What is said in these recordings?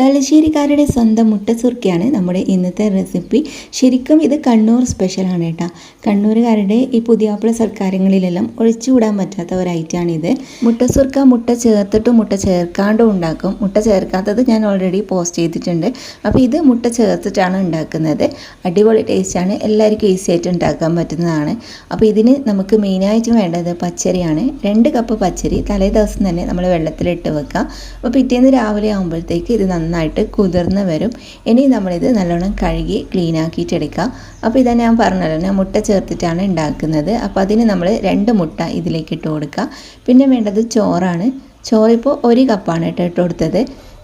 തലശ്ശേരിക്കാരുടെ സ്വന്തം മുട്ടസുർക്കയാണ് നമ്മുടെ ഇന്നത്തെ റെസിപ്പി. ശരിക്കും ഇത് കണ്ണൂർ സ്പെഷ്യലാണ് കേട്ടോ. കണ്ണൂരുകാരുടെ ഈ പുതിയാപ്പിള സൽക്കാരങ്ങളിലെല്ലാം ഒഴിച്ചുകൂടാൻ പറ്റാത്ത ഒരു ഐറ്റമാണ് ഇത്. മുട്ടസുർക്ക മുട്ട ചേർത്തിട്ടും മുട്ട ചേർക്കാണ്ടും ഉണ്ടാക്കും. മുട്ട ചേർക്കാത്തത് ഞാൻ ഓൾറെഡി പോസ്റ്റ് ചെയ്തിട്ടുണ്ട്. അപ്പോൾ ഇത് മുട്ട ചേർത്തിട്ടാണ് ഉണ്ടാക്കുന്നത്. അടിപൊളി ടേസ്റ്റാണ് എല്ലാവർക്കും ഈസി ആയിട്ട് ഉണ്ടാക്കാൻ പറ്റുന്നതാണ്. അപ്പോൾ ഇതിന് നമുക്ക് മെയിനായിട്ട് വേണ്ടത് പച്ചരിയാണ്. രണ്ട് കപ്പ് പച്ചരി തലേ ദിവസം തന്നെ നമ്മൾ വെള്ളത്തിലിട്ട് വെക്കാം അപ്പോൾ പിറ്റേന്ന് രാവിലെ ആകുമ്പോഴത്തേക്ക് ഇത് നന്നായിട്ട് കുതിർന്ന് വരും. ഇനി നമ്മളിത് നല്ലോണം കഴുകി ക്ലീൻ ആക്കിയിട്ട് അപ്പോൾ ഇതാ ഞാൻ പറഞ്ഞല്ലോ ഞാൻ മുട്ട ചേർത്തിട്ടാണ് ഉണ്ടാക്കുന്നത് അപ്പോൾ അതിന് നമ്മൾ രണ്ട് മുട്ട ഇതിലേക്ക് ഇട്ട് കൊടുക്കുക പിന്നെ വേണ്ടത് ചോറാണ്. ചോറിപ്പോൾ ഒരു കപ്പാണ് കേട്ടോ ഇട്ട് കൊടുത്തത്.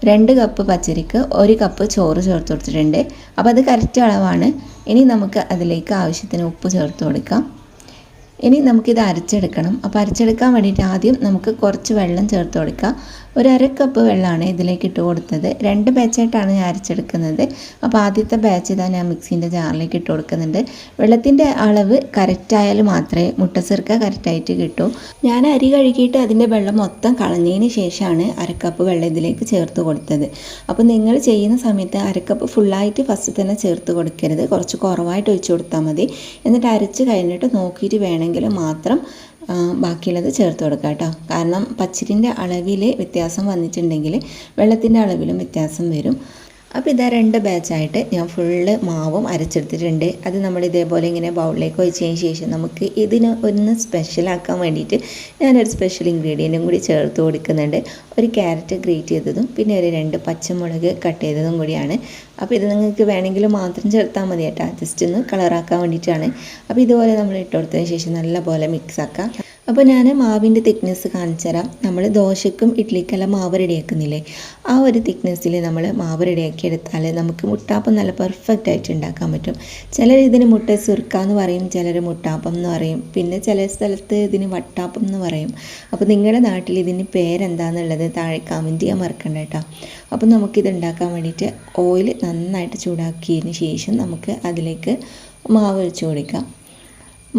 രണ്ട് കപ്പ് പച്ചരിക്ക് ഒരു കപ്പ് ചോറ് ചേർത്ത് കൊടുത്തിട്ടുണ്ട്. അപ്പോൾ അത് കറക്റ്റ് അളവാണ്. ഇനി നമുക്ക് അതിലേക്ക് ആവശ്യത്തിന് ഉപ്പ് ചേർത്ത് കൊടുക്കാം. ഇനി നമുക്കിത് അരച്ചെടുക്കണം. അപ്പോൾ അരച്ചെടുക്കാൻ വേണ്ടിയിട്ട് ആദ്യം നമുക്ക് കുറച്ച് വെള്ളം ചേർത്ത് കൊടുക്കുക ഒരു അര കപ്പ് വെള്ളമാണ് ഇതിലേക്ക് ഇട്ട് കൊടുത്തത്. രണ്ട് ബാച്ചായിട്ടാണ് ഞാൻ അരച്ചെടുക്കുന്നത്. അപ്പോൾ ആദ്യത്തെ ബാച്ച് ഇതാ ഞാൻ മിക്സിന്റെ ജാറിലേക്ക് ഇട്ട് കൊടുക്കുന്നുണ്ട്. വെള്ളത്തിന്റെ അളവ് കറക്റ്റായാൽ മാത്രമേ മുട്ടസിർക്ക കറക്റ്റായിട്ട് കിട്ടൂ. ഞാൻ അരി കഴുകിയിട്ട് അതിന്റെ വെള്ളം മൊത്തം കളഞ്ഞതിന് ശേഷമാണ് അരക്കപ്പ് വെള്ളം ഇതിലേക്ക് ചേർത്ത് കൊടുത്തത്. അപ്പോൾ നിങ്ങൾ ചെയ്യുന്ന സമയത്ത് അരക്കപ്പ് ഫുള്ളായിട്ട് ഫസ്റ്റ് തന്നെ ചേർത്ത് കൊടുക്കരുത്. കുറച്ച് കുറവായിട്ട് ഒഴിച്ചു കൊടുത്താൽ മതി. എന്നിട്ട് അരച്ച് കഴിഞ്ഞിട്ട് നോക്കിയിട്ട് വേണമെങ്കിൽ മാത്രം ബാക്കിയുള്ളത് ചേർത്ത് കൊടുക്കുക കേട്ടോ. കാരണം പച്ചരിന്റെ അളവിൽ വ്യത്യാസം വന്നിട്ടുണ്ടെങ്കിൽ വെള്ളത്തിന്റെ അളവിലും വ്യത്യാസം വരും. അപ്പോൾ ഇതാ രണ്ട് ബാച്ചായിട്ട് ഞാൻ ഫുള്ള് മാവും അരച്ചെടുത്തിട്ടുണ്ട്. അത് നമ്മൾ ഇതേപോലെ ഇങ്ങനെ ബൗളിലേക്ക് ഒഴിച്ചതിന് ശേഷം നമുക്ക് ഇതിന് ഒന്ന് സ്പെഷ്യലാക്കാൻ വേണ്ടിയിട്ട് ഞാനൊരു സ്പെഷ്യൽ ഇൻഗ്രീഡിയന്റും കൂടി ചേർത്ത് കൊടുക്കുന്നുണ്ട്. ഒരു ക്യാരറ്റ് ഗ്രേറ്റ് ചെയ്തതും പിന്നെ ഒരു രണ്ട് പച്ചമുളക് കട്ട് ചെയ്തതും കൂടിയാണ്. അപ്പോൾ ഇത് നിങ്ങൾക്ക് വേണമെങ്കിൽ മാത്രം ചേർത്താൽ മതി കേട്ടോ. ജസ്റ്റ് ഒന്ന് കളറാക്കാൻ വേണ്ടിയിട്ടാണ്. അപ്പോൾ ഇതുപോലെ നമ്മൾ ഇട്ട് കൊടുത്തതിന് ശേഷം നല്ലപോലെ മിക്സ് ആക്കാം. അപ്പോൾ ഞാൻ മാവിന്റെ തിക്നെസ് കാണിച്ചു തരാം നമ്മൾ ദോശക്കും ഇഡ്ലിക്കെല്ലാം മാവ് റെഡിയാക്കുന്നില്ലേ? ആ ഒരു തിക്നെസ്സിൽ നമ്മൾ മാവ് റെഡിയാക്കി എടുത്താൽ നമുക്ക് മുട്ടാപ്പം നല്ല പെർഫെക്റ്റ് ആയിട്ട് ഉണ്ടാക്കാൻ പറ്റും. ചിലർ ഇതിന് മുട്ട സുർക്ക എന്ന് പറയും ചിലർ മുട്ടാപ്പം എന്ന് പറയും. പിന്നെ ചില സ്ഥലത്ത് ഇതിന് വട്ടാപ്പം എന്ന് പറയും. അപ്പോൾ നിങ്ങളുടെ നാട്ടിൽ ഇതിന് പേരെന്താണെന്നുള്ളത് താഴെ കമന്റ് ചെയ്യാൻ മറക്കണ്ട കേട്ടോ. അപ്പോൾ നമുക്കിത് ഉണ്ടാക്കാൻ വേണ്ടിയിട്ട് ഓയിൽ നന്നായിട്ട് ചൂടാക്കിയതിന് ശേഷം നമുക്ക് അതിലേക്ക് മാവ് വെച്ച് കൊടുക്കാം.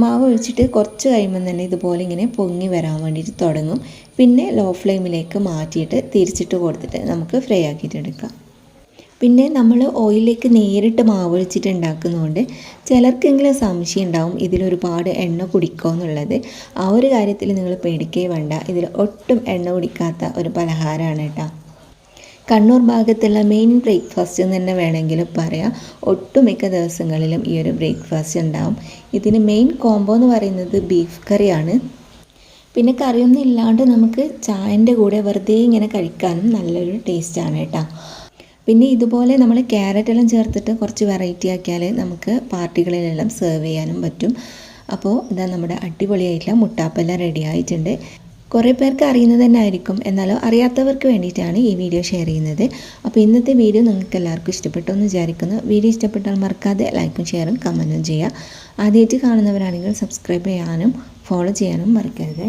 മാവ് ഒഴിച്ചിട്ട് കുറച്ച് കഴിയുമ്പം തന്നെ ഇതുപോലെ ഇങ്ങനെ പൊങ്ങി വരാൻ വേണ്ടിയിട്ട് തുടങ്ങും. പിന്നെ ലോ ഫ്ലെയിമിലേക്ക് മാറ്റിയിട്ട് തിരിച്ചിട്ട് കൊടുത്തിട്ട് നമുക്ക് ഫ്രൈ ആക്കിയിട്ട് എടുക്കാം. പിന്നെ നമ്മൾ ഓയിലിലേക്ക് നേരിട്ട് മാവ് ഒഴിച്ചിട്ട് ഉണ്ടാക്കുന്നതുകൊണ്ട് ചിലർക്കെങ്കിലും സംശയം ഉണ്ടാവും ഇതിലൊരുപാട് എണ്ണ കുടിക്കുക എന്നുള്ളത്. ആ ഒരു കാര്യത്തിൽ നിങ്ങൾ പേടിക്കേ വേണ്ട. ഇതിൽ ഒട്ടും എണ്ണ കുടിക്കാത്ത ഒരു പലഹാരമാണ് കേട്ടോ. കണ്ണൂർ ഭാഗത്തുള്ള മെയിൻ ബ്രേക്ക്ഫാസ്റ്റ് എന്ന് തന്നെ വേണമെങ്കിൽ പറയാം. ഒട്ടുമിക്ക ദിവസങ്ങളിലും ഈ ഒരു ബ്രേക്ക്ഫാസ്റ്റ് ഉണ്ടാവും. ഇതിന് മെയിൻ കോംബോ എന്ന് പറയുന്നത് ബീഫ് കറിയാണ്. പിന്നെ കറിയൊന്നും ഇല്ലാണ്ട് നമുക്ക് ചായന്റെ കൂടെ വെറുതെ ഇങ്ങനെ കഴിക്കാനും നല്ലൊരു ടേസ്റ്റാണ് കേട്ടോ. പിന്നെ ഇതുപോലെ നമ്മൾ ക്യാരറ്റ് എല്ലാം ചേർത്തിട്ട് കുറച്ച് വെറൈറ്റി ആക്കിയാൽ നമുക്ക് പാർട്ടികളിലെല്ലാം സെർവ് ചെയ്യാനും പറ്റും. അപ്പോൾ ഇതാ നമ്മുടെ അടിപൊളിയായിട്ടുള്ള മുട്ടാപ്പെല്ലാം റെഡി ആയിട്ടുണ്ട്. കുറേ പേർക്ക് അറിയുന്നത് തന്നെ ആയിരിക്കും. എന്നാലോ അറിയാത്തവർക്ക് വേണ്ടിയിട്ടാണ് ഈ വീഡിയോ ഷെയർ ചെയ്യുന്നത്. അപ്പോൾ ഇന്നത്തെ വീഡിയോ നിങ്ങൾക്ക് എല്ലാവർക്കും ഇഷ്ടപ്പെട്ടു എന്ന് വിചാരിക്കുന്നു. വീഡിയോ ഇഷ്ടപ്പെട്ടാൽ മറക്കാതെ ലൈക്കും ഷെയറും കമന്റും ചെയ്യുക. ആദ്യമായിട്ട് കാണുന്നവരാണെങ്കിൽ സബ്സ്ക്രൈബ് ചെയ്യാനും ഫോളോ ചെയ്യാനും മറക്കരുത്.